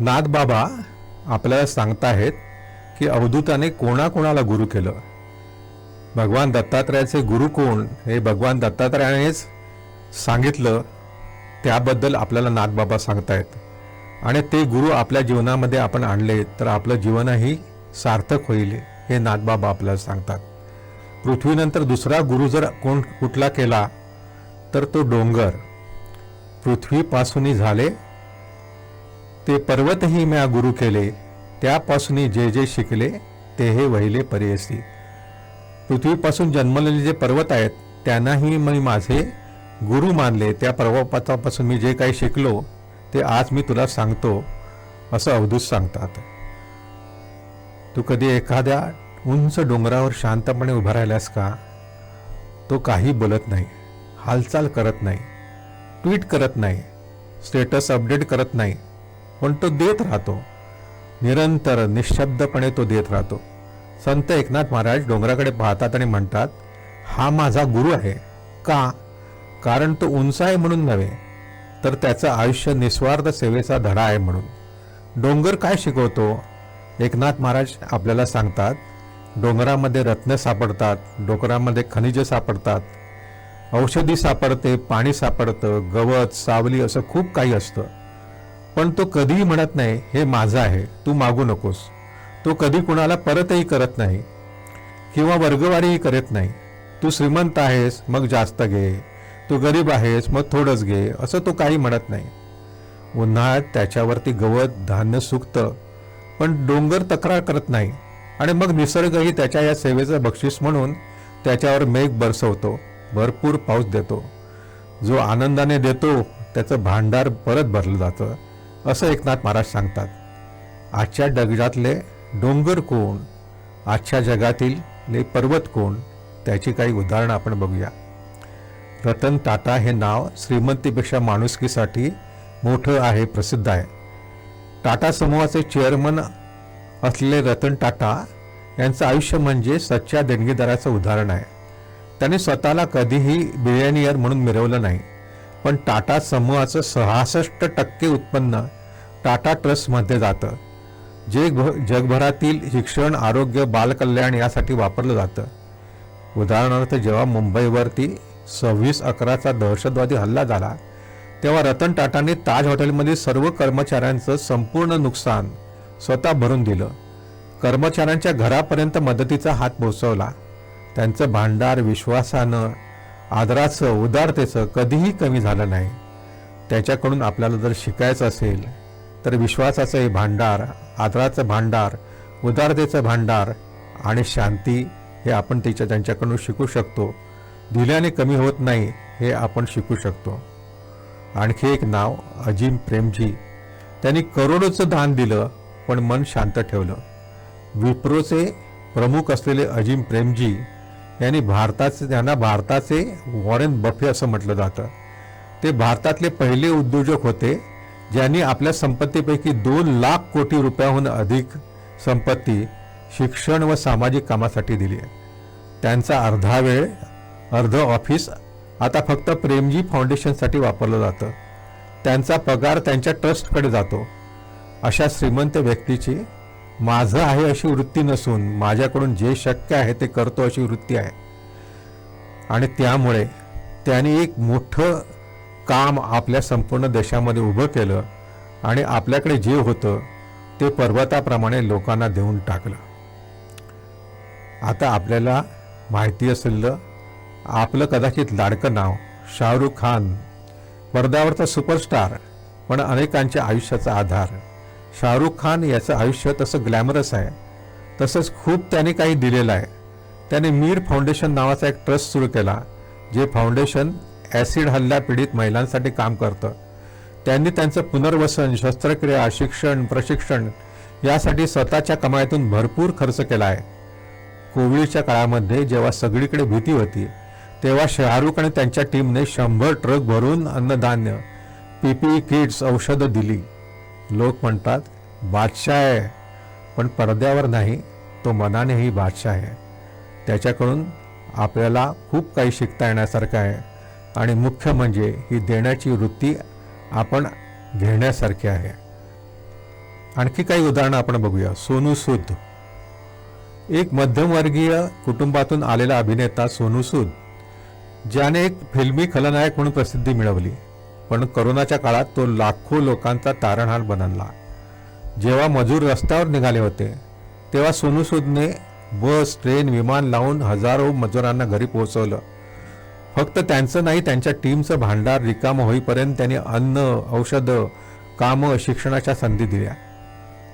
नाथबाबा आपल्याला सांगताहेत की अवधूताने कोणाकोणाला गुरु केलं? भगवान दत्तात्रयाचे गुरु कोण हे भगवान दत्तात्रयानेच सांगितलं त्याबद्दल आपल्याला नाथबाबा सांगतायत आणि ते गुरु आपल्या जीवनामध्ये आपण आणले तर आपलं जीवनही सार्थक होईल हे नाथबाबा आपल्याला सांगतात. पृथ्वीनंतर दुसरा गुरु जर कोण कुठला केला तर तो डोंगर. पृथ्वीपासूनही झाले ते पर्वतही म्या गुरु केले त्यापासून जे जे शिकले ते हे वहिले परेसी पृथ्वीपासून जन्मलेले जे पर्वत आहेत त्यांनाही मी माझे गुरु मानले त्या पर्वतापासून मी जे काही शिकलो ते आज मी तुला सांगतो असं अवधूत सांगतात. तू कधी एखाद्या उंच डोंगरावर शांतपणे उभा राहिलास का? तो काही बोलत नाही हालचाल करत नाही ट्विट करत नाही स्टेटस अपडेट करत नाही पण तो देत राहतो. निरंतर निशब्दपणे तो देत राहतो. संत एकनाथ महाराज डोंगराकडे पाहतात आणि म्हणतात हा माझा गुरु आहे. का? कारण तो उंच आहे म्हणून नव्हे तर त्याचं आयुष्य निस्वार्थ सेवेचा धडा आहे म्हणून. डोंगर काय शिकवतो? एकनाथ महाराज आपल्याला सांगतात डोंगरामध्ये रत्न सापडतात डोंगरामध्ये खनिज सापडतात. औषधी सापडते पाणी सापडतं गवत सावली असं खूप काही असतं. पण तो कधीही म्हणत नाही हे माझं आहे तू मागू नकोस. तो कधी कुणाला परतही करत नाही किंवा वर्गवारीही करत नाही. तू श्रीमंत आहेस मग जास्त घे. तू गरीब आहेस मग थोडंच घे. असं तो काही म्हणत नाही. उन्हाळ्यात त्याच्यावरती गवत धान्य सुकतं पण डोंगर तक्रार करत नाही. आणि मग निसर्गही त्याच्या या सेवेचं बक्षीस म्हणून त्याच्यावर मेघ बरसवतो भरपूर पाऊस देतो. जो आनंदाने देतो त्याचं भांडार परत भरलं जातं. असं एकनाथ महाराज सांगतात. आजच्या जगातले डोंगर कोण? आजच्या जगातील ले पर्वत कोण? त्याची काही उदाहरणं आपण बघूया. रतन टाटा हे नाव श्रीमंतीपेक्षा माणुसकीसाठी मोठं आहे प्रसिद्ध आहे. टाटा समूहाचे चेअरमन असलेले रतन टाटा यांचं आयुष्य म्हणजे सच्च्या देणगीदाराचं उदाहरण आहे. त्याने स्वतःला कधीही बिलियनियर म्हणून मिरवलं नाही. पण टाटा समूहाचं सहासष्ट टक्के उत्पन्न टाटा ट्रस्टमध्ये जातं. जे जगभरातील शिक्षण आरोग्य बालकल्याण यासाठी वापरलं जातं. उदाहरणार्थ जेव्हा मुंबईवरती सव्वीस अकराचा दहशतवादी हल्ला झाला तेव्हा रतन टाटाने ताज हॉटेलमधील सर्व कर्मचाऱ्यांचं संपूर्ण नुकसान स्वतः भरून दिलं. कर्मचाऱ्यांच्या घरापर्यंत मदतीचा हात पोहोचवला. त्यांचं भांडार विश्वासानं आदराचं उदारतेचं कधीही कमी झालं नाही. त्याच्याकडून आपल्याला जर शिकायचं असेल तर विश्वासाचं हे भांडार आदराचं भांडार उदारतेचं भांडार आणि शांती हे आपण तिच्या त्यांच्याकडून शिकू शकतो. दिल्याने कमी होत नाही हे आपण शिकू शकतो. आणखी एक नाव अजिम प्रेमजी. त्यांनी करोडोचं दान दिलं पण मन शांत ठेवलं. विप्रोचे प्रमुख असलेले अजिम प्रेमजी यांनी भारताचे त्यांना भारताचे वॉरेन बफे असं म्हटलं जातं. ते भारतातले पहिले उद्योजक होते ज्यांनी आपल्या संपत्तीपैकी दोन लाख कोटी रुपयाहून अधिक संपत्ती शिक्षण व सामाजिक कामासाठी दिली आहे. त्यांचा अर्धा वेळ अर्ध ऑफिस आता फक्त प्रेमजी फाउंडेशनसाठी वापरलं जातं. त्यांचा पगार त्यांच्या ट्रस्टकडे जातो. अशा श्रीमंत व्यक्तीची माझं आहे अशी वृत्ती नसून माझ्याकडून जे शक्य आहे ते करतो अशी वृत्ती आहे. आणि त्यामुळे त्याने एक मोठं काम आपल्या संपूर्ण देशामध्ये उभं केलं आणि आपल्याकडे जे होतं ते पर्वताप्रमाणे लोकांना देऊन टाकलं. आता आपल्याला माहिती असलेलं आपलं कदाचित लाडकं नाव शाहरुख खान पडद्यावरचा सुपरस्टार पण अनेकांच्या आयुष्याचा आधार. शाहरुख खान याचं आयुष्य तसं ग्लॅमरस आहे. तसंच खूप त्याने काही दिलेलं आहे. त्याने मीर फाउंडेशन नावाचा एक ट्रस्ट सुरू केला जे फाउंडेशन ॲसिड हल्ला पीडित महिलांसाठी काम करतं. त्यांनी त्यांचं पुनर्वसन शस्त्रक्रिया शिक्षण प्रशिक्षण यासाठी स्वतःच्या कमाईतून भरपूर खर्च केला आहे. कोविडच्या काळामध्ये जेव्हा सगळीकडे भीती होती तेव्हा शाहरुख आणि त्यांच्या टीमने शंभर ट्रक भरून अन्नधान्य पीपीई किट्स औषधं दिली. लोक म्हणतात बादशाह आहे. पण पडद्यावर नाही तो मनानेही बादशाह आहे. त्याच्याकडून आपल्याला खूप काही शिकता येण्यासारखं आहे. आणि मुख्य म्हणजे ही देण्याची वृत्ती आपण घेण्यासारखी आहे. आणखी काही उदाहरणं आपण बघूया. सोनू सूद. एक मध्यमवर्गीय कुटुंबातून आलेला अभिनेता सोनू सूद ज्याने एक फिल्मी खलनायक म्हणून प्रसिद्धी मिळवली. पण करोनाच्या काळात तो लाखो लोकांचा तारणहार बनला. जेव्हा मजूर रस्त्यावर निघाले होते तेव्हा सोनू सूदने बस ट्रेन विमान लावून हजारो मजुरांना घरी पोहोचवलं. फक्त त्यांचं नाही त्यांच्या टीमचं भांडार रिकामं होईपर्यंत त्यांनी अन्न औषधं कामं शिक्षणाच्या संधी दिल्या.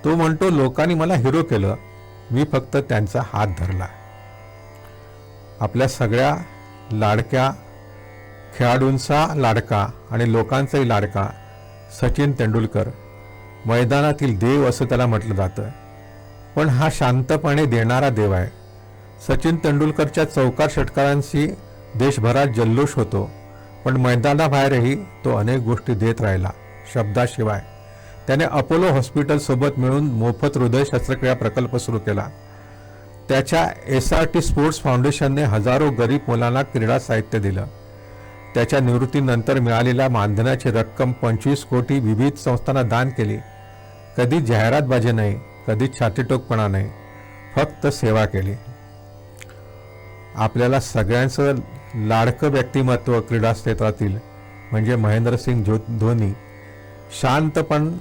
तो म्हणतो लोकांनी मला हिरो केलं. मी फक्त त्यांचा हात धरला. आपल्या सगळ्या लाडक्या खेळाडूंचा लाडका आणि लोकांचाही लाडका सचिन तेंडुलकर. मैदानातील देव असं त्याला म्हटलं जातं. पण हा शांतपणे देणारा देव आहे. सचिन तेंडुलकरच्या चौकार षटकारांशी देशभरात जल्लोष होतो पण मैदानाबाहेरही तो अनेक गोष्टी देत राहिला शब्दाशिवाय. त्याने अपोलो हॉस्पिटलसोबत मिळून मोफत हृदय शस्त्रक्रिया प्रकल्प सुरू केला. त्याच्या एस आर टी स्पोर्ट्स फाउंडेशनने हजारो गरीब मुलांना क्रीडा साहित्य दिलं. त्याच्या निवृत्तीनंतर मिळालेल्या मानधनाची रक्कम पंचवीस कोटी विविध संस्थांना दान केली. कधी जाहिरातबाजी नाही कधी छातीटोकपणा नाही फक्त सेवा केली. आपल्याला सगळ्यांचं लाडकं व्यक्तिमत्व क्रीडा क्षेत्रातील म्हणजे महेंद्रसिंग जो धोनी शांतपण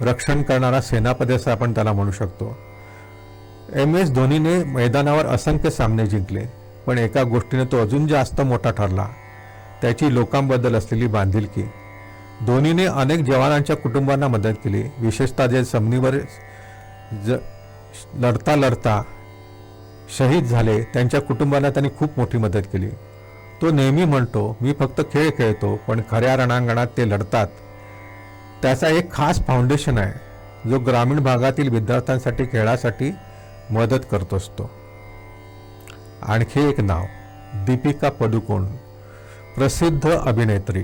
रक्षण करणारा सेनापती असं आपण त्याला म्हणू शकतो. एम. एस. धोनीने मैदानावर असंख्य सामने जिंकले पण एका गोष्टीने तो अजून जास्त मोठा ठरला. त्याची लोकांबद्दल असलेली बांधिलकी. धोनीने अनेक जवानांच्या कुटुंबांना मदत केली. विशेषतः जे जमिनीवर ज लढता लढता शहीद झाले त्यांच्या कुटुंबांना त्यांनी खूप मोठी मदत केली. तो नेहमी म्हणतो मी फक्त खेळ खेळतो पण खऱ्या रणांगणात ते लढतात. त्याचा एक खास फाउंडेशन आहे. जो ग्रामीण भागातील विद्यार्थ्यांसाठी खेळासाठी मदत करत असतो. आणखी एक नाव दीपिका पदुकोण. प्रसिद्ध अभिनेत्री.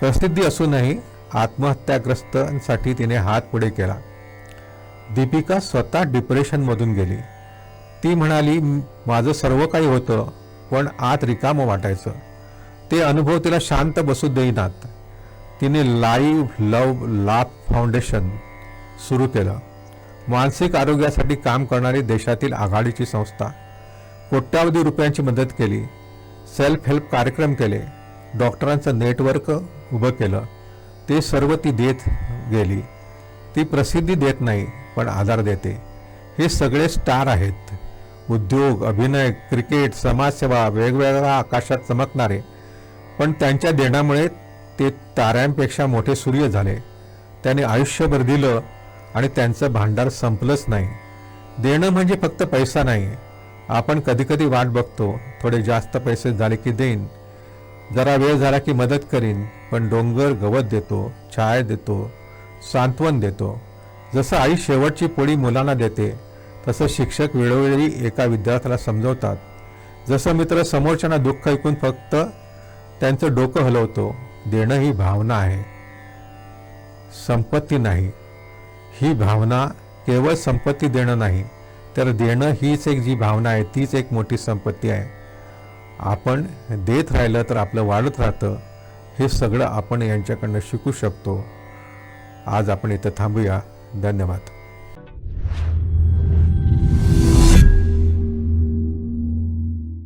प्रसिद्धी असूनही आत्महत्याग्रस्तांसाठी तिने हात पुढे केला. दीपिका स्वतः डिप्रेशनमधून गेली. ती म्हणाली माझं सर्व काही होतं पण आत रिकामं वाटायचं. ते अनुभव तिला शांत बसू देईनात. तिने लाईव्ह लव लाभ फाउंडेशन सुरू केलं. मानसिक आरोग्यासाठी काम करणारी देशातील आघाडीची संस्था कोट्यावधी रुपयांची मदत केली. सेल्फ हेल्प कार्यक्रम केले. डॉक्टरांचं नेटवर्क उभं केलं. ते सर्व ती देत गेली. ती प्रसिद्धी देत नाही पण आधार देते. हे सगळे स्टार आहेत. उद्योग अभिनय क्रिकेट समाजसेवा वेगवेगळ्या आकाशात चमकणारे. पण त्यांच्या देण्यामुळे ते ताऱ्यांपेक्षा मोठे सूर्य झाले. त्याने आयुष्यभर दिलं आणि त्यांचं भांडार संपलंच नाही. देणं म्हणजे फक्त पैसा नाही आपण कधीकधी वाट बघतो. थोडे जास्त पैसे झाले की देईन. जरा वेळ झाला की मदत करीन. पण डोंगर गवत देतो छाया देतो सांत्वन देतो. जसं आई शेवटची पोळी मुलांना देते तसं शिक्षक वेळोवेळी एका विद्यार्थ्याला समजवतात. जसं मित्र समोरच्यांना दुःख ऐकून फक्त त्यांचं डोकं हलवतो देणं ही भावना आहे. संपत्ती नाही. ही भावना केवळ संपत्ती देणं नाही. तर देणं हीच एक जी भावना आहे तीच एक मोठी संपत्ती आहे. आपण देत राहिलं तर आपलं वाढत राहतं हे सगळं आपण यांच्याकडनं शिकू शकतो. आज आपण इथं थांबूया. धन्यवाद.